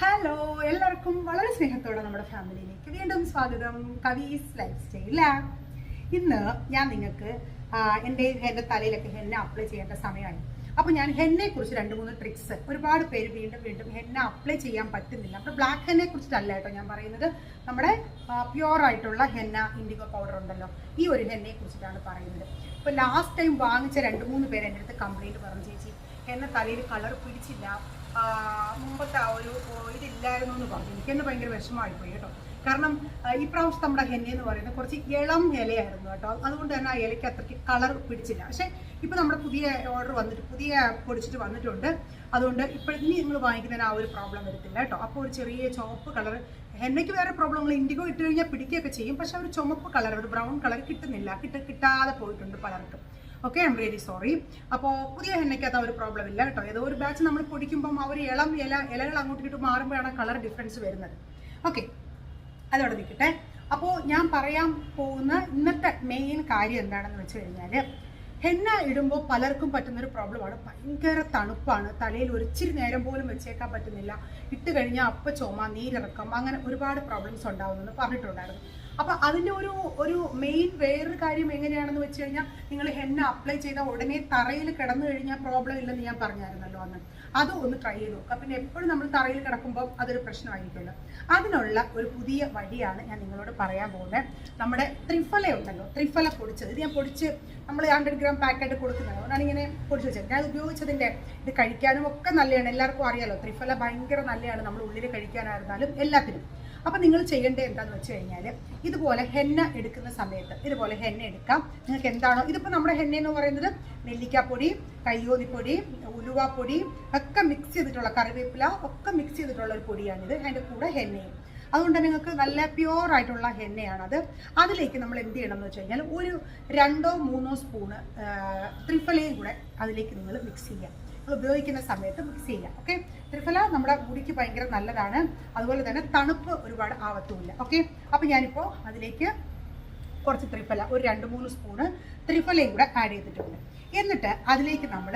Hello എല്ലാവർക്കും വളരെ സ്നേഹത്തോടെ നമ്മുടെ ഫാമിലിയിലേക്ക് വീണ്ടും സ്വാഗതം. കവീസ് ലൈഫ് സ്റ്റൈല ഇന്ന് ഞാൻ നിങ്ങൾക്ക് എന്റെ എന്റെ തലയിലൊക്കെ ഹെന്ന അപ്ലൈ ചെയ്യേണ്ട സമയമാണ് അപ്പോൾ ഞാൻ ഹെന്നെ കുറിച്ച് രണ്ട് മൂന്ന് ട്രിക്സ് ഒരുപാട് പേര് വീണ്ടും വീണ്ടും ഹെന്ന അപ്ലൈ ചെയ്യാൻ പറ്റുന്നില്ല. അപ്പോൾ ബ്ലാക്ക് ഹെന്നെ കുറിച്ചിട്ടല്ല കേട്ടോ ഞാൻ പറയുന്നത്. നമ്മുടെ പ്യുവർ ആയിട്ടുള്ള ഹെന്ന ഇൻഡിഗോ പൗഡർ ഉണ്ടല്ലോ. ഈ ഒരു ഹെന്നയെ കുറിച്ചിട്ടാണ് പറയുന്നത്. ഇപ്പോൾ ലാസ്റ്റ് ടൈം വാങ്ങിച്ച രണ്ട് മൂന്ന് പേര് എന്റെ അടുത്ത് കംപ്ലൈന്റ് പറഞ്ഞു ചേച്ചി ഹെന്ന തലയിൽ കളർ പിടിച്ചില്ല. മുമ്പത്തെ ആ ഒരു ഇതില്ലായിരുന്നു എന്ന് പറഞ്ഞു. എനിക്കെന്നെ ഭയങ്കര വിഷമമായിപ്പോയി കേട്ടോ. കാരണം ഈ പ്രാവശ്യം നമ്മുടെ ഹെന്ന എന്ന് പറയുന്നത് കുറച്ച് ഇളം ഇലയായിരുന്നു കേട്ടോ. അതുകൊണ്ട് തന്നെ ആ ഇലയ്ക്ക് അത്രയ്ക്ക് കളർ പിടിച്ചില്ല. പക്ഷേ ഇപ്പോൾ നമ്മുടെ പുതിയ ഓർഡർ വന്നിട്ട് പുതിയ പൊടിച്ചിട്ട് വന്നിട്ടുണ്ട്. അതുകൊണ്ട് ഇനി നിങ്ങൾ വാങ്ങിക്കുന്നതിന് ആ ഒരു പ്രോബ്ലം വരത്തില്ല കേട്ടോ. അപ്പോൾ ഒരു ചെറിയ ചുവപ്പ് കളർ ഹെന്നയ്ക്ക് വേറെ പ്രോബ്ലം പ്രോബ്ലങ്ങൾ ഇൻഡിഗോ ഇട്ട് കഴിഞ്ഞാൽ പിടിക്കുകയൊക്കെ ചെയ്യും. പക്ഷെ ഒരു ചുമപ്പ് കളർ ഒരു ബ്രൗൺ കളർ കിട്ടുന്നില്ല. കിട്ട കിട്ടാതെ പോയിട്ടുണ്ട് പലർക്കും. ഓക്കെ ഐ റിയലി സോറി അപ്പോൾ പുതിയ എണ്ണയ്ക്കകത്ത് ആ ഒരു പ്രോബ്ലം ഇല്ല കേട്ടോ. ഏതോ ഒരു ബാച്ച് നമ്മൾ പൊടിക്കുമ്പം ആ ഒരു ഇളം ഇല ഇലകൾ അങ്ങോട്ട് ഇങ്ങോട്ട് മാറുമ്പോഴാണ് കളർ ഡിഫറൻസ് വരുന്നത്. ഓക്കെ അതവിടെ നിൽക്കട്ടെ. അപ്പോൾ ഞാൻ പറയാൻ പോകുന്ന ഇന്നത്തെ മെയിൻ കാര്യം എന്താണെന്ന് വെച്ച് കഴിഞ്ഞാൽ ഹെന്ന ഇടുമ്പോൾ പലർക്കും പറ്റുന്നൊരു പ്രോബ്ലമാണ് ഭയങ്കര തണുപ്പാണ്. തലയിൽ ഒരിച്ചിരി നേരം പോലും വെച്ചേക്കാൻ പറ്റുന്നില്ല. ഇട്ട് കഴിഞ്ഞാൽ അപ്പം ചുമ നീരിറക്കം അങ്ങനെ ഒരുപാട് പ്രോബ്ലംസ് ഉണ്ടാവുമെന്ന് പറഞ്ഞിട്ടുണ്ടായിരുന്നു. അപ്പൊ അതിന്റെ ഒരു ഒരു മെയിൻ വേറൊരു കാര്യം എങ്ങനെയാണെന്ന് വെച്ച് കഴിഞ്ഞാൽ നിങ്ങൾ ഹെന്ന അപ്ലൈ ചെയ്ത ഉടനെ തറയിൽ കിടന്നു കഴിഞ്ഞാൽ പ്രോബ്ലം ഇല്ലെന്ന് ഞാൻ പറഞ്ഞായിരുന്നല്ലോ അന്ന്. അത് ഒന്ന് ട്രൈ ചെയ്ത് നോക്കുക പിന്നെ എപ്പോഴും നമ്മൾ തറയിൽ കിടക്കുമ്പോൾ അതൊരു പ്രശ്നമായിരിക്കുമല്ലോ. അതിനുള്ള ഒരു പുതിയ വഴിയാണ് ഞാൻ നിങ്ങളോട് പറയാൻ പോകുന്നത്. നമ്മുടെ ത്രിഫല ഉണ്ടല്ലോ ത്രിഫല പൊടിച്ചത്. ഇത് ഞാൻ പൊടിച്ച് നമ്മൾ ഹൺഡ്രഡ് ഗ്രാം പാക്കറ്റ് കൊടുക്കുന്നത്. അതുകൊണ്ടാണ് ഇങ്ങനെ പൊടിച്ച് വെച്ചത്. ഞാൻ ഉപയോഗിച്ചതിന്റെ ഇത് കഴിക്കാനും ഒക്കെ നല്ലതാണ്. എല്ലാവർക്കും അറിയാലോ ത്രിഫല ഭയങ്കര നല്ലതാണ്. നമ്മൾ ഉള്ളിൽ കഴിക്കാനായിരുന്നാലും എല്ലാത്തിനും. അപ്പൊ നിങ്ങൾ ചെയ്യേണ്ടത് എന്താന്ന് വെച്ച് കഴിഞ്ഞാൽ ഇതുപോലെ ഹെന്ന എടുക്കുന്ന സമയത്ത് ഇതുപോലെ ഹെന്ന എടുക്കാം. നിങ്ങൾക്ക് എന്താണോ ഇതിപ്പോ നമ്മുടെ ഹെന്ന എന്ന് പറയുന്നത് നെല്ലിക്കാപ്പൊടി കയ്യോതിപ്പൊടി ഉലുവാപ്പൊടി ഒക്കെ മിക്സ് ചെയ്തിട്ടുള്ള കറിവേപ്പില ഒക്കെ മിക്സ് ചെയ്തിട്ടുള്ള ഒരു പൊടിയാണിത്. അതിന്റെ കൂടെ ഹെന്നയും. അതുകൊണ്ട് നിങ്ങൾക്ക് നല്ല പ്യുവർ ആയിട്ടുള്ള ഹെന്നയാണത്. അതിലേക്ക് നമ്മൾ എന്ത് ചെയ്യണം എന്ന് വെച്ച് കഴിഞ്ഞാൽ ഒരു രണ്ടോ മൂന്നോ സ്പൂണ് ത്രിഫലയും കൂടെ അതിലേക്ക് നിങ്ങൾ മിക്സ് ചെയ്യാം. നിങ്ങൾ ഉപയോഗിക്കുന്ന സമയത്ത് മിക്സ് ചെയ്യാം ഓക്കെ ത്രിഫല നമ്മുടെ മുടിക്ക് ഭയങ്കര നല്ലതാണ്. അതുപോലെ തന്നെ തണുപ്പ് ഒരുപാട് ആവത്തുമില്ല ഓക്കെ അപ്പം ഞാനിപ്പോൾ അതിലേക്ക് കുറച്ച് ത്രിഫല ഒരു രണ്ട് മൂന്ന് സ്പൂണ് ത്രിഫലയും കൂടെ ആഡ് ചെയ്തിട്ടുണ്ട്. എന്നിട്ട് അതിലേക്ക് നമ്മൾ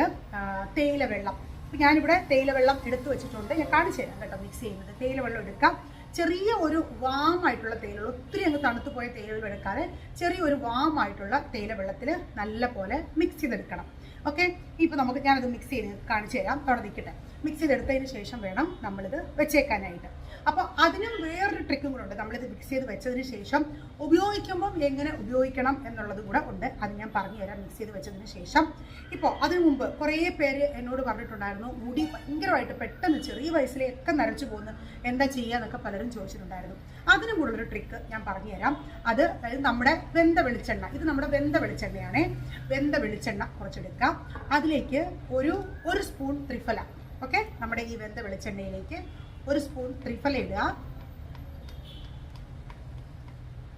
തേയില വെള്ളം അപ്പം ഞാനിവിടെ തേയില വെള്ളം എടുത്തു വെച്ചിട്ടുണ്ട്. ഞാൻ കാണിച്ചു തരാം കേട്ടോ മിക്സ് ചെയ്യുന്നത്. തേയില വെള്ളം എടുക്കാം. ചെറിയ ഒരു വാം ആയിട്ടുള്ള തേയില ഒത്തിരി അങ്ങ് തണുത്തു പോയ തേയില എടുക്കാതെ ചെറിയ ഒരു വാം ആയിട്ടുള്ള തേയില വെള്ളത്തിൽ നല്ല പോലെ മിക്സ് ചെയ്തെടുക്കണം. ഓക്കെ? ഇപ്പോൾ നമുക്ക് ഞാനത് മിക്സ് ചെയ്ത് കാണിച്ചു തരാം. തുടങ്ങിക്കട്ടെ മിക്സ് ചെയ്തെടുത്തതിന് ശേഷം വേണം നമ്മളിത് വെച്ചേക്കാനായിട്ട്. അപ്പോൾ അതിനും വേറൊരു ട്രിക്കും കൂടെ ഉണ്ട്. നമ്മളിത് മിക്സ് ചെയ്ത് വെച്ചതിന് ശേഷം ഉപയോഗിക്കുമ്പം എങ്ങനെ ഉപയോഗിക്കണം എന്നുള്ളത് കൂടെ ഉണ്ട്. അത് ഞാൻ പറഞ്ഞു തരാം. മിക്സ് ചെയ്ത് വെച്ചതിന് ശേഷം. ഇപ്പോൾ അതിനു മുമ്പ് കുറേ പേര് എന്നോട് പറഞ്ഞിട്ടുണ്ടായിരുന്നു മുടി ഭയങ്കരമായിട്ട് പെട്ടെന്ന് ചെറിയ വയസ്സിലേക്ക് നരച്ചു പോകുന്നു. എന്താ ചെയ്യുക എന്നൊക്കെ പലരും ചോദിച്ചിട്ടുണ്ടായിരുന്നു. അതിനും കൂടെ ഒരു ട്രിക്ക് ഞാൻ പറഞ്ഞു തരാം. അത് നമ്മുടെ വെന്ത വെളിച്ചെണ്ണ. ഇത് നമ്മുടെ വെന്ത വെളിച്ചെണ്ണയാണ്. വെന്ത വെളിച്ചെണ്ണ കുറച്ചെടുക്കാം അതിലേക്ക് ഒരു ഒരു സ്പൂൺ ത്രിഫല. ഓക്കെ നമ്മുടെ ഈ വെന്ത വെളിച്ചെണ്ണയിലേക്ക് ഒരു സ്പൂൺ ത്രിഫല ഇടുക.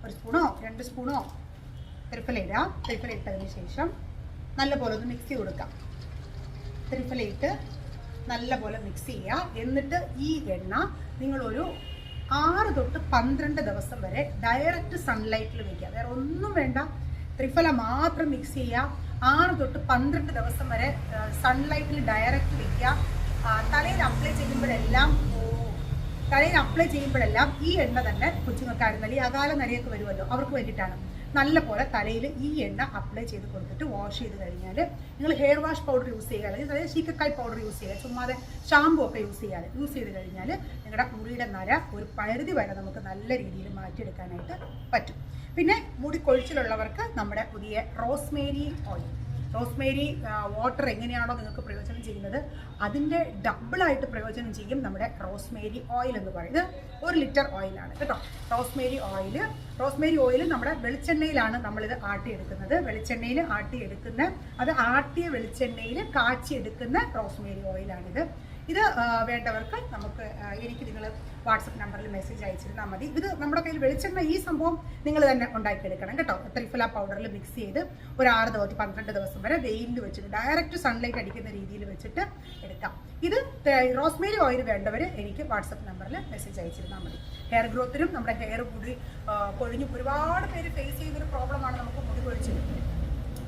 ഒരു സ്പൂണോ? രണ്ട് സ്പൂണോ? ത്രിഫല ഇടുക. ത്രിഫല ഇട്ടതിന് ശേഷം നല്ലപോലെ ഒന്ന് മിക്സ് ചെയ്ത് കൊടുക്കാം. ത്രിഫല ഇട്ട് നല്ലപോലെ മിക്സ് ചെയ്യുക. എന്നിട്ട് ഈ എണ്ണ നിങ്ങളൊരു ആറ് തൊട്ട് പന്ത്രണ്ട് ദിവസം വരെ ഡയറക്റ്റ് സൺലൈറ്റിൽ വയ്ക്കുക വേറെ ഒന്നും വേണ്ട. ത്രിഫല മാത്രം മിക്സ് ചെയ്യുക. ആറ് തൊട്ട് പന്ത്രണ്ട് ദിവസം വരെ സൺലൈറ്റിൽ ഡയറക്റ്റ് വയ്ക്കുക തലയിൽ അപ്ലൈ ചെയ്യുമ്പോഴെല്ലാം തലയിൽ അപ്ലൈ ചെയ്യുമ്പോഴെല്ലാം ഈ എണ്ണ തന്നെ കൊച്ചുങ്ങൾക്കായിരുന്നു ഈ അകാല നരയൊക്കെ വരുമല്ലോ അവർക്ക് വേണ്ടിയിട്ടാണ്. നല്ല പോലെ തലയിൽ ഈ എണ്ണ അപ്ലൈ ചെയ്ത് കൊടുത്തിട്ട് വാഷ് ചെയ്ത് കഴിഞ്ഞാൽ നിങ്ങൾ ഹെയർ വാഷ് പൗഡർ യൂസ് ചെയ്യുക അല്ലെങ്കിൽ അതായത് ശീക്കക്കായ് പൗഡർ യൂസ് ചെയ്യുക ചുമ്മാതെ ഷാമ്പു ഒക്കെ യൂസ് ചെയ്യാതെ യൂസ് ചെയ്ത് കഴിഞ്ഞാൽ നിങ്ങളുടെ മുടിയുടെ നര ഒരു പരിധി വരെ നമുക്ക് നല്ല രീതിയിൽ മാറ്റിയെടുക്കാനായിട്ട് പറ്റും. പിന്നെ മുടി കൊഴിച്ചിലുള്ളവർക്ക് നമ്മുടെ പുതിയ റോസ്മേരി ഓയിൽ റോസ്മേരി വാട്ടർ എങ്ങനെയാണോ നിങ്ങൾക്ക് പ്രയോജനം ചെയ്യുന്നത് അതിന്റെ ഡബിളായിട്ട് പ്രയോജനം ചെയ്യും നമ്മുടെ റോസ്മേരി ഓയിൽ എന്ന് പറയുന്നത്. ഒരു ലിറ്റർ ഓയിലാണ് കേട്ടോ. റോസ്മേരി ഓയിൽ റോസ്മേരി ഓയിൽ നമ്മുടെ വെളിച്ചെണ്ണയിലാണ് നമ്മളിത് ആട്ടിയെടുക്കുന്നത്. വെളിച്ചെണ്ണയിൽ ആട്ടിയെടുക്കുന്ന അത് ആട്ടിയ വെളിച്ചെണ്ണയിൽ കാച്ചിയെടുക്കുന്ന റോസ്മേരി ഓയിലാണിത് ഇത് വേണ്ടവർക്ക് നമുക്ക് എനിക്ക് നിങ്ങൾ വാട്സപ്പ് നമ്പറിൽ മെസ്സേജ് അയച്ചിരുന്നാൽ മതി. ഇത് നമ്മുടെ കയ്യിൽ വെളിച്ചെണ്ണ ഈ സംഭവം നിങ്ങൾ തന്നെ ഉണ്ടാക്കിയെടുക്കണം കേട്ടോ. ത്രിഫല പൗഡറിൽ മിക്സ് ചെയ്ത് ഒരു ആറ് ദിവസം പന്ത്രണ്ട് ദിവസം വരെ വെയിലിൽ വെച്ചിട്ട് ഡയറക്റ്റ് സൺലൈറ്റ് അടിക്കുന്ന രീതിയിൽ വെച്ചിട്ട് എടുക്കാം. ഇത് റോസ്മേരി ഓയിൽ വേണ്ടവർ എനിക്ക് വാട്സപ്പ് നമ്പറിൽ മെസ്സേജ് അയച്ചിരുന്നാൽ മതി. ഹെയർ ഗ്രോത്തിനും നമ്മുടെ ഹെയർ മുടി കൊഴിഞ്ഞു ഒരുപാട് പേര് ഫേസ് ചെയ്യുന്നൊരു പ്രോബ്ലമാണ് നമുക്ക് മുടി കൊഴിച്ചിൽ.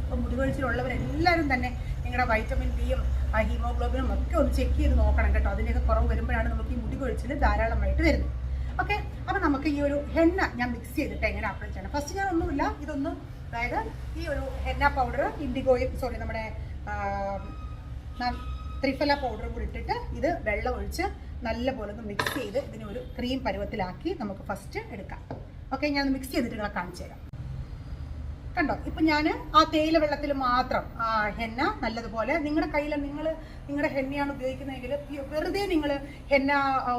അപ്പം മുടി കൊഴിച്ചിലുള്ളവരെല്ലാവരും തന്നെ നിങ്ങളുടെ വൈറ്റമിൻ ഡിയും ഹീമോഗ്ലോബിനും ഒക്കെ ഒന്ന് ചെക്ക് ചെയ്ത് നോക്കണം കേട്ടോ. അതിന്റെയൊക്കെ കുറവ് വരുമ്പോഴാണ് നമുക്ക് ഈ മുടി കൊഴിച്ചിൽ ധാരാളമായിട്ട് വരുന്നത്. ഓക്കെ അപ്പം നമുക്ക് ഈ ഒരു ഹെന്ന ഞാൻ മിക്സ് ചെയ്തിട്ട് എങ്ങനെ അപ്ലൈ ചെയ്യണം. ഫസ്റ്റ് ഞാൻ ഒന്നുമില്ല ഇതൊന്ന് അതായത് ഈ ഒരു ഹെന്ന പൗഡർ ഇൻഡിഗോയും സോറി നമ്മുടെ ത്രിഫല പൗഡറും കൂടി ഇട്ടിട്ട് ഇത് വെള്ളം ഒഴിച്ച് നല്ലപോലെ ഒന്ന് മിക്സ് ചെയ്ത് ഇതിനൊരു ക്രീം പരുവത്തിലാക്കി നമുക്ക് ഫസ്റ്റ് എടുക്കാം. ഓക്കെ ഞാൻ മിക്സ് ചെയ്തിട്ട് നിങ്ങളെ കാണിച്ചു തരാം കണ്ടോ? ഇപ്പൊ ഞാൻ ആ തേയില വെള്ളത്തിൽ മാത്രം ആ ഹെന്ന നല്ലതുപോലെ നിങ്ങളുടെ കയ്യിൽ നിങ്ങൾ നിങ്ങളുടെ ഹെന്നയാണ് ഉപയോഗിക്കുന്നതെങ്കിൽ വെറുതെ നിങ്ങൾ ഹെന്ന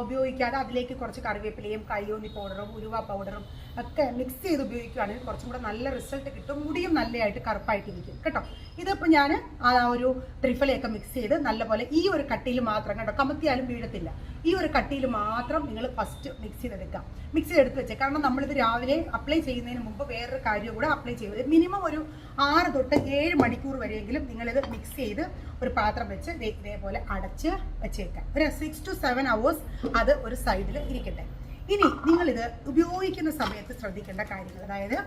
ഉപയോഗിക്കാതെ അതിലേക്ക് കുറച്ച് കറിവേപ്പിലയും കയ്യോന്നി പൗഡറും ഉരുവ പൗഡറും ഒക്കെ മിക്സ് ചെയ്ത് ഉപയോഗിക്കുകയാണെങ്കിൽ കുറച്ചും കൂടെ നല്ല റിസൾട്ട് കിട്ടും. മുടിയും നല്ലതായിട്ട് കറുപ്പായിട്ടിരിക്കും. കേട്ടോ? ഇതിപ്പോൾ ഞാൻ ആ ഒരു ത്രിഫലയൊക്കെ മിക്സ് ചെയ്ത് നല്ലപോലെ ഈ ഒരു കട്ടിയിൽ മാത്രം കേട്ടോ കമത്തിയാലും വീഴത്തില്ല. ഈ ഒരു കട്ടിയിൽ മാത്രം നിങ്ങൾ ഫസ്റ്റ് മിക്സ് ചെയ്തെടുക്കാം. മിക്സ് ചെയ്തെടുത്ത് വെച്ചേ. കാരണം നമ്മളിത് രാവിലെ അപ്ലൈ ചെയ്യുന്നതിന് മുമ്പ് വേറൊരു കാര്യം കൂടെ അപ്ലൈ ചെയ്ത് മിനിമം ഒരു ആറ് തൊട്ട് ഏഴ് മണിക്കൂർ വരെയെങ്കിലും നിങ്ങളിത് മിക്സ് ചെയ്ത് ഒരു പാത്രം വെച്ച് ഇതേപോലെ അടച്ച് വെച്ചേക്കാം. ഒരു സിക്സ് ടു സെവൻ അവേഴ്സ് അത് ഒരു സൈഡിൽ ഇരിക്കട്ടെ. ഇനി നിങ്ങളിത് ഉപയോഗിക്കുന്ന സമയത്ത് ശ്രദ്ധിക്കേണ്ട കാര്യങ്ങൾ. അതായത്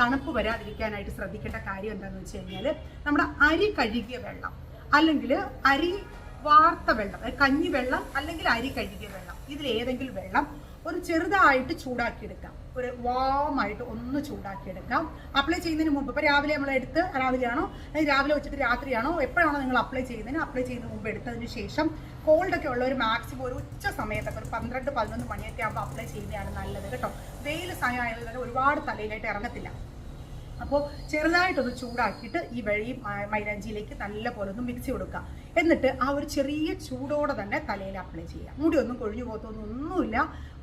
തണുപ്പ് വരാതിരിക്കാനായിട്ട് ശ്രദ്ധിക്കേണ്ട കാര്യം എന്താണെന്ന് വെച്ച് കഴിഞ്ഞാൽ നമ്മുടെ അരി കഴുകിയ വെള്ളം അല്ലെങ്കിൽ അരി വാർത്ത വെള്ളം കഞ്ഞി വെള്ളം അല്ലെങ്കിൽ അരി കഴുകിയ വെള്ളം. ഇതിൽ ഏതെങ്കിലും വെള്ളം ഒരു ചെറുതായിട്ട് ചൂടാക്കിയെടുക്കാം. ഒരു വാമായിട്ട് ഒന്ന് ചൂടാക്കിയെടുക്കാം. അപ്ലൈ ചെയ്യുന്നതിന് മുമ്പ് ഇപ്പോൾ രാവിലെ നമ്മൾ എടുത്ത് രാവിലെയാണോ? അല്ലെങ്കിൽ രാവിലെ വെച്ചിട്ട് രാത്രിയാണോ? എപ്പോഴാണോ നിങ്ങൾ അപ്ലൈ ചെയ്യുന്നതിന്? അപ്ലൈ ചെയ്യുന്നതിന് മുമ്പ് എടുത്തതിന് ശേഷം കോൾഡൊക്കെ ഉള്ള ഒരു മാക്സിമം ഒരു ഉച്ച സമയത്തൊക്കെ ഒരു പന്ത്രണ്ട് പതിനൊന്ന് മണിയൊക്കെ ആകുമ്പോൾ അപ്ലൈ ചെയ്യുന്നതാണ് നല്ലത് കേട്ടോ. വെയിൽ സമയമായാലും തന്നെ ഒരുപാട് തലയിലായിട്ട് ഇറങ്ങത്തില്ല. അപ്പോൾ ചെറുതായിട്ടൊന്ന് ചൂടാക്കിയിട്ട് ഈ വഴി മൈലാഞ്ചിയിലേക്ക് നല്ല പോലെ ഒന്ന് മിക്സ് കൊടുക്കുക. എന്നിട്ട് ആ ഒരു ചെറിയ ചൂടോടെ തന്നെ തലയിൽ അപ്ലൈ ചെയ്യുക. മുടി ഒന്നും കൊഴിഞ്ഞു പോകത്തൊന്നും ഒന്നുമില്ല.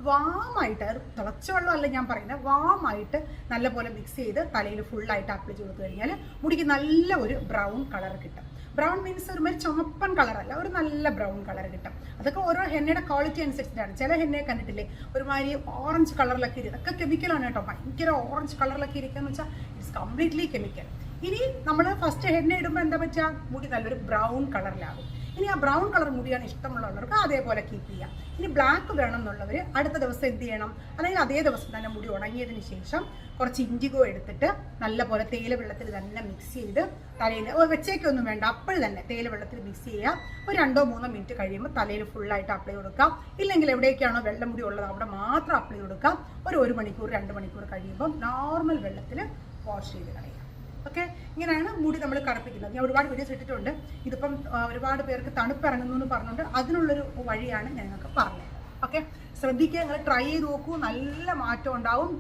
വാമായിട്ട് തിളച്ച വെള്ളമല്ല ഞാൻ പറയുന്നത് വാമായിട്ട് നല്ല പോലെ മിക്സ് ചെയ്ത് തലയിൽ ഫുള്ളായിട്ട് അപ്ലൈ ചെയ്ത് കഴിഞ്ഞാൽ മുടിക്ക് നല്ല ഒരു ബ്രൗൺ കളർ കിട്ടും. ബ്രൗൺ മീൻസ് ഒരു മാതിരി ചുമപ്പൻ കളറല്ല ഒരു നല്ല ബ്രൗൺ കളർ കിട്ടും. അതൊക്കെ ഓരോ ഹെന്നയുടെ ക്വാളിറ്റി അനുസരിച്ചിട്ടാണ്. ചില ഹെന്നയെ കണ്ടിട്ടില്ലേ ഒരുമാതിരി ഓറഞ്ച് കളറിലൊക്കെ ഇരിക്കും. അതൊക്കെ കെമിക്കലാണ് കേട്ടോ. ഭയങ്കര ഓറഞ്ച് കളറിലൊക്കെ ഇരിക്കുക എന്ന് വെച്ചാൽ ഇറ്റ്സ് കംപ്ലീറ്റ്ലി കെമിക്കൽ ഇനി നമ്മൾ ഫസ്റ്റ് ഹെഡിനെ ഇടുമ്പോൾ എന്താ പറ്റുക? മുടി നല്ലൊരു ബ്രൗൺ കളറിലാകും ഇനി ആ ബ്രൗൺ കളർ മുടിയാണ് ഇഷ്ടമുള്ളവർക്ക് അതേപോലെ കീപ്പ് ചെയ്യാം. ഇനി ബ്ലാക്ക് വേണം എന്നുള്ളവർ അടുത്ത ദിവസം എന്ത് ചെയ്യണം? അല്ലെങ്കിൽ അതേ ദിവസം തന്നെ മുടി ഉണങ്ങിയതിന് ശേഷം കുറച്ച് ഇൻഡിഗോ എടുത്തിട്ട് നല്ലപോലെ തേയില വെള്ളത്തിൽ തന്നെ മിക്സ് ചെയ്ത് തലയിൽ വെച്ചേക്കൊന്നും വേണ്ട. അപ്പോൾ തന്നെ തേയില വെള്ളത്തിൽ മിക്സ് ചെയ്യുക. ഒരു രണ്ടോ മൂന്നോ മിനിറ്റ് കഴിയുമ്പോൾ തലയിൽ ഫുള്ളായിട്ട് അപ്ലൈ കൊടുക്കാം. ഇല്ലെങ്കിൽ എവിടെയൊക്കെയാണോ വെള്ളം മുടി ഉള്ളത് അവിടെ മാത്രം അപ്ലൈ കൊടുക്കാം. ഒരു ഒരു മണിക്കൂർ രണ്ട് മണിക്കൂർ കഴിയുമ്പോൾ നോർമൽ വെള്ളത്തിൽ വാഷ് ചെയ്ത് കളയാം ഓക്കെ? ഇങ്ങനെയാണ് മുടി നമ്മൾ കറുപ്പിക്കുന്നത്. ഞാൻ ഒരുപാട് വീഡിയോസ് ഇട്ടിട്ടുണ്ട്. ഇതിപ്പം ഒരുപാട് പേർക്ക് തണുപ്പിറങ്ങുന്നു എന്ന് പറഞ്ഞുകൊണ്ട് അതിനുള്ളൊരു വഴിയാണ് ഞാൻ നിങ്ങൾക്ക് പറഞ്ഞത്. ഓക്കെ? ശ്രദ്ധിക്കുക നിങ്ങൾ ട്രൈ ചെയ്ത് നോക്കൂ. നല്ല മാറ്റം ഉണ്ടാവും.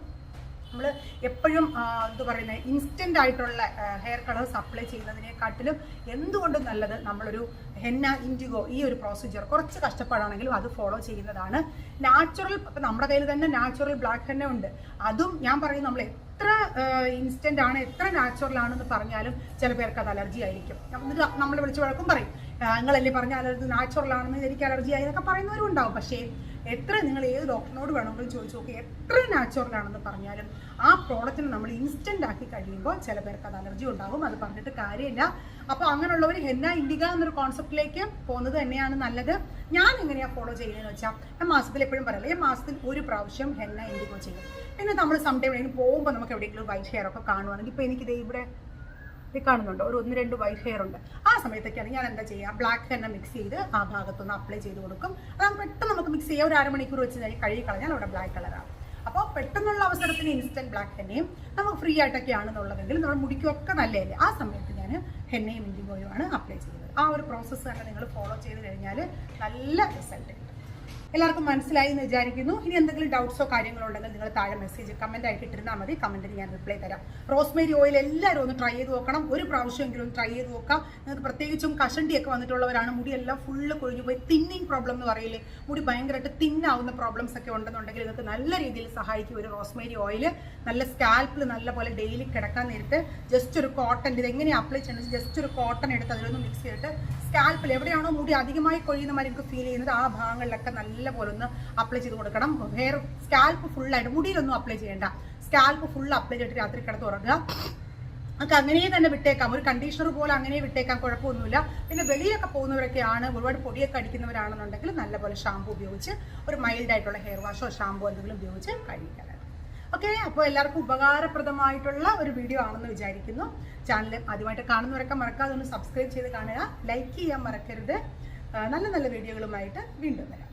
നമ്മൾ എപ്പോഴും എന്താ പറയുന്നത് ഇൻസ്റ്റന്റ് ആയിട്ടുള്ള ഹെയർ കളേഴ്സ് അപ്ലൈ ചെയ്യുന്നതിനെക്കാട്ടിലും എന്തുകൊണ്ടും നല്ലത് നമ്മളൊരു ഹെന്ന ഇൻഡിഗോ ഈ ഒരു പ്രൊസീജിയർ കുറച്ച് കഷ്ടപ്പാടാണെങ്കിലും അത് ഫോളോ ചെയ്യുന്നതാണ്. നാച്ചുറൽ നമ്മുടെ കയ്യിൽ തന്നെ നാച്ചുറൽ ബ്ലാക്ക് ഹെന്ന ഉണ്ട്. അതും ഞാൻ പറയും നമ്മൾ എത്ര ഇൻസ്റ്റന്റ് ആണ് എത്ര നാച്ചുറൽ ആണെന്ന് പറഞ്ഞാലും ചില പേർക്ക് അത് അലർജി ആയിരിക്കും. എന്നിട്ട് നമ്മൾ വിളിച്ച് വഴക്കും പറയും. "ആ, നിങ്ങളല്ലേ പറഞ്ഞാൽ അലർജി നാച്ചുറൽ ആണെന്ന് എനിക്ക് അലർജി ആയി എന്നൊക്കെ പറയുന്നവരും ഉണ്ടാവും. പക്ഷേ എത്ര നിങ്ങൾ ഏത് ഡോക്ടറിനോട് വേണമെങ്കിലും ചോദിച്ചു നോക്കി എത്ര നാച്ചുറൽ ആണെന്ന് പറഞ്ഞാലും ആ പ്രോഡക്റ്റിന് നമ്മൾ ഇൻസ്റ്റന്റ് ആക്കി കഴിയുമ്പോൾ ചില പേർക്ക് അത് അലർജി ഉണ്ടാകും അത് പറഞ്ഞിട്ട് കാര്യമില്ല. അപ്പോൾ അങ്ങനെയുള്ളവർ ഹെന്ന ഇൻഡിക എന്നൊരു കോൺസെപ്റ്റിലേക്ക് പോകുന്നത് തന്നെയാണ് നല്ലത്. ഞാൻ എങ്ങനെയാണ് ഫോളോ ചെയ്യുന്നതെന്ന് വെച്ചാൽ ഞാൻ മാസത്തിൽ എപ്പോഴും പറയില്ല ഈ മാസത്തിൽ ഒരു പ്രാവശ്യം ഹെന്ന ഇൻഡിഗോ ചെയ്യും. പിന്നെ നമ്മൾ സംടൈം പോകുമ്പോൾ നമുക്ക് എവിടെയെങ്കിലും വൈറ്റ് ഹെയർ ഒക്കെ കാണുവാണെങ്കിൽ ഇപ്പോൾ എനിക്കിത് ഇവിടെ ഇത് കാണുന്നുണ്ട്. ഒരു ഒന്ന് രണ്ട് വൈറ്റ് ഹെയർ ഉണ്ട്. ആ സമയത്തൊക്കെയാണ് ഞാൻ എന്താ ചെയ്യുക ബ്ലാക്ക് തന്നെ മിക്സ് ചെയ്ത് ആ ഭാഗത്തൊന്ന് അപ്ലൈ ചെയ്ത് കൊടുക്കും. അതാണ് പെട്ടെന്ന് നമുക്ക് മിക്സ് ചെയ്യാം. ഒരു അരമണിക്കൂർ വെച്ച് കഴിഞ്ഞാൽ കഴുകി കളഞ്ഞാൽ അവിടെ ബ്ലാക്ക് കളറാണ് അപ്പോൾ പെട്ടെന്നുള്ള അവസരത്തിന് ഇൻസ്റ്റന്റ് ബ്ലാക്ക് ഹെന്നയും നമുക്ക് ഫ്രീ ആയിട്ടൊക്കെ ആണെന്നുള്ളതെങ്കിൽ നമ്മുടെ മുടിക്കൊക്കെ നല്ലതല്ലേ? ആ സമയത്ത് ഞാൻ ഹെന്നയും ഇൻഡിഗോയും ആണ് അപ്ലൈ ചെയ്യുന്നത്. ആ ഒരു പ്രോസസ്സ് തന്നെ നിങ്ങൾ ഫോളോ ചെയ്ത് കഴിഞ്ഞാൽ നല്ല റിസൾട്ട് എല്ലാവർക്കും മനസ്സിലായി എന്ന് വിചാരിക്കുന്നു. ഇനി എന്തെങ്കിലും ഡൗട്ട്സോ കാര്യങ്ങളോ ഉണ്ടെങ്കിൽ നിങ്ങൾ താഴെ മെസ്സേജ് കമന്റ് ആയിട്ട് ഇട്ടിരുന്നാൽ മതി. കമന്റിന് ഞാൻ റിപ്ലൈ തരാം. റോസ്മേരി ഓയിൽ എല്ലാവരും ഒന്ന് ട്രൈ ചെയ്ത് നോക്കണം. ഒരു പ്രാവശ്യമെങ്കിലും ട്രൈ ചെയ്ത് നോക്കാം. നിങ്ങൾക്ക് പ്രത്യേകിച്ചും കഷണ്ടിയൊക്കെ വന്നിട്ടുള്ളവരാണ്. മുടിയെല്ലാം ഫുള്ള് കൊഴിഞ്ഞു പോയി. തിന്നിങ് പ്രോബ്ലം എന്ന് പറയില്ലേ? മുടി ഭയങ്കരമായിട്ട് തിന്നാവുന്ന പ്രോബ്ലംസ് ഒക്കെ ഉണ്ടെന്നുണ്ടെങ്കിൽ നിങ്ങൾക്ക് നല്ല രീതിയിൽ സഹായിക്കും ഒരു റോസ്മേരി ഓയിൽ നല്ല സ്കാൽപ്പിൽ നല്ല പോലെ ഡെയിലി കിടക്കാൻ നേരിട്ട് ജസ്റ്റ് ഒരു കോട്ടൺ ഇത് എങ്ങനെയാണ് അപ്ലൈ ചെയ്യണമെന്ന് ജസ്റ്റ് ഒരു കോട്ടൺ എടുത്ത് അതിലൊന്ന് മിക്സ് ചെയ്തിട്ട് സ്കാൽപ്പിൽ എവിടെയാണോ മുടി അധികമായി കൊഴിയുന്ന മാതിരി ഫീൽ ചെയ്യുന്നത് ആ ഭാഗങ്ങളിലൊക്കെ നല്ല പോലെ ഒന്ന് അപ്ലൈ ചെയ്ത് കൊടുക്കണം. ഹെയർ സ്കാൽപ്പ് ഫുള്ളായിട്ട് മുടിയിലൊന്നും അപ്ലൈ ചെയ്യേണ്ട. സ്കാൽപ്പ് ഫുൾ അപ്ലൈ ചെയ്തിട്ട് രാത്രി കിടത്ത് ഉറങ്ങുക. നമുക്ക് അങ്ങനെ തന്നെ വിട്ടേക്കാം. ഒരു കണ്ടീഷണർ പോലെ അങ്ങനെ വിട്ടേക്കാം. കുഴപ്പമൊന്നുമില്ല. പിന്നെ വെളിയൊക്കെ പോകുന്നവരൊക്കെയാണ് ഒരുപാട് പൊടിയൊക്കെ അടിക്കുന്നവരാണെന്നുണ്ടെങ്കിൽ നല്ലപോലെ ഷാമ്പു ഉപയോഗിച്ച് ഒരു മൈൽഡ് ആയിട്ടുള്ള ഹെയർ വാഷോ ഷാമ്പു എന്തെങ്കിലും ഉപയോഗിച്ച് കഴിക്കാനാണ് ഓക്കെ അപ്പോൾ എല്ലാവർക്കും ഉപകാരപ്രദമായിട്ടുള്ള ഒരു വീഡിയോ ആണെന്ന് വിചാരിക്കുന്നു. ചാനൽ ആദ്യമായിട്ട് കാണുന്നവരൊക്കെ മറക്കാതെ ഒന്ന് സബ്സ്ക്രൈബ് ചെയ്ത് കാണുക. ലൈക്ക് ചെയ്യാൻ മറക്കരുത്. നല്ല നല്ല വീഡിയോകളുമായിട്ട് വീണ്ടും വരാം.